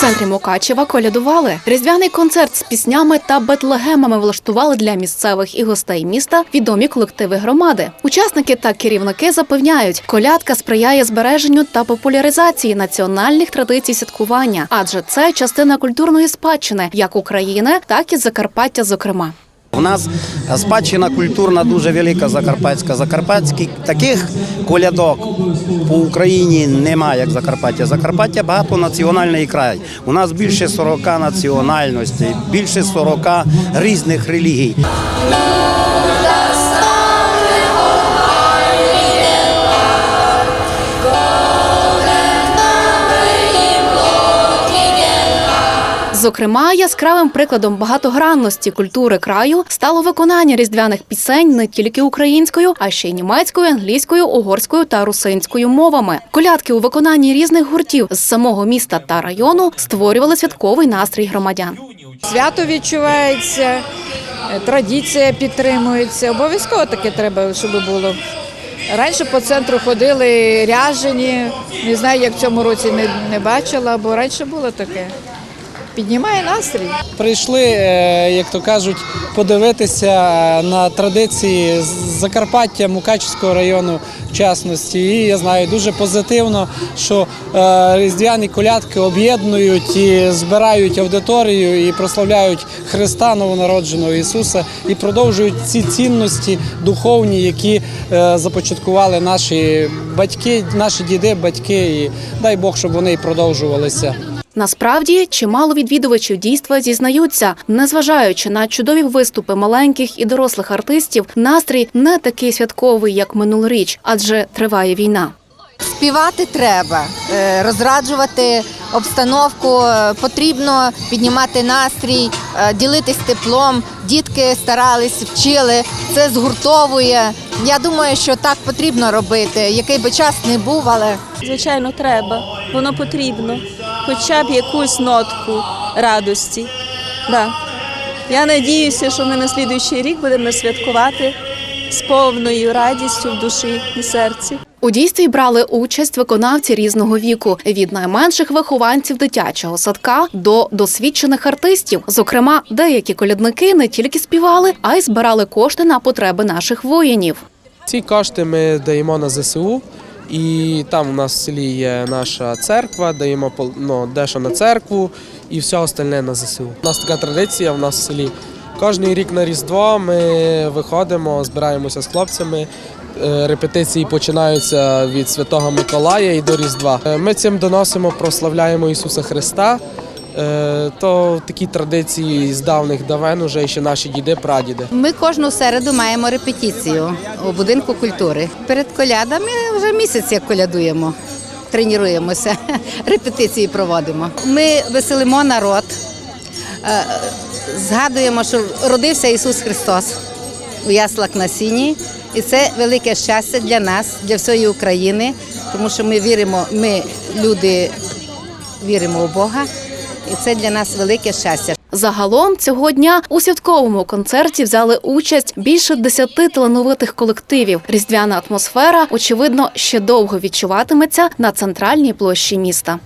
центрі Мукачева колядували. Різдвяний концерт з піснями та бетлегемами влаштували для місцевих і гостей міста відомі колективи громади. Учасники та керівники запевняють, колядка сприяє збереженню та популяризації національних традицій святкування, адже це частина культурної спадщини як України, так і Закарпаття, зокрема. У нас спадщина культурна дуже велика закарпатська. Закарпатських таких колядок по Україні немає, як Закарпаття. Закарпаття багатонаціональний край. У нас більше 40 національностей, більше 40 різних релігій. Зокрема, яскравим прикладом багатогранності культури краю стало виконання різдвяних пісень не тільки українською, а ще й німецькою, англійською, угорською та русинською мовами. Колядки у виконанні різних гуртів з самого міста та району створювали святковий настрій громадян. Свято відчувається, традиція підтримується. Обов'язково таке треба, щоб було. Раніше по центру ходили ряжені. Не знаю, як в цьому році не, не бачила, бо раніше було таке. Піднімає настрій. Прийшли, е, як то кажуть, подивитися на традиції Закарпаття, Мукачівського району в частності. І я знаю дуже позитивно, що е, різдвяні колядки об'єднують і збирають аудиторію і прославляють Христа новонародженого Ісуса і продовжують ці цінності духовні, які е, започаткували наші батьки, наші діди, батьки. І дай Бог, щоб вони і продовжувалися. Насправді, чимало відвідувачів дійства зізнаються, незважаючи на чудові виступи маленьких і дорослих артистів, настрій не такий святковий, як минулоріч, адже триває війна. Співати треба, е, розраджувати обстановку, е, потрібно піднімати настрій, е, ділитись теплом. Дітки старались, вчили, це згуртовує. Я думаю, що так потрібно робити, який би час не був, але Звичайно, треба. Воно потрібно. Хоча б якусь нотку радості. Да. Я надіюся, що ми на слідуючий рік будемо святкувати з повною радістю в душі і серці. У дійстві брали участь виконавці різного віку від найменших вихованців дитячого садка до досвідчених артистів. Зокрема, деякі колядники не тільки співали, а й збирали кошти на потреби наших воїнів. Ці кошти ми даємо на ЗСУ, і там у нас в селі є наша церква, даємо ну, дещо на церкву і все остальне на ЗСУ. У нас така традиція в нас в селі. Кожний рік на Різдво ми виходимо, збираємося з хлопцями. Е, Репетиції починаються від Святого Миколая і до Різдва. Е, Ми цим доносимо, прославляємо Ісуса Христа. Е, То такі традиції з давних давен уже ще наші діди, прадіди. Ми кожну середу маємо репетицію у будинку культури. Перед колядами вже місяць як колядуємо, тренуємося, репетиції проводимо. Ми веселимо народ, е, згадуємо, що родився Ісус Христос у яслах на сіні. І це велике щастя для нас, для всієї України, тому що ми віримо, ми люди віримо у Бога, і це для нас велике щастя. Загалом цього дня у святковому концерті взяли участь більше десяти талановитих колективів. Різдвяна атмосфера, очевидно, ще довго відчуватиметься на центральній площі міста.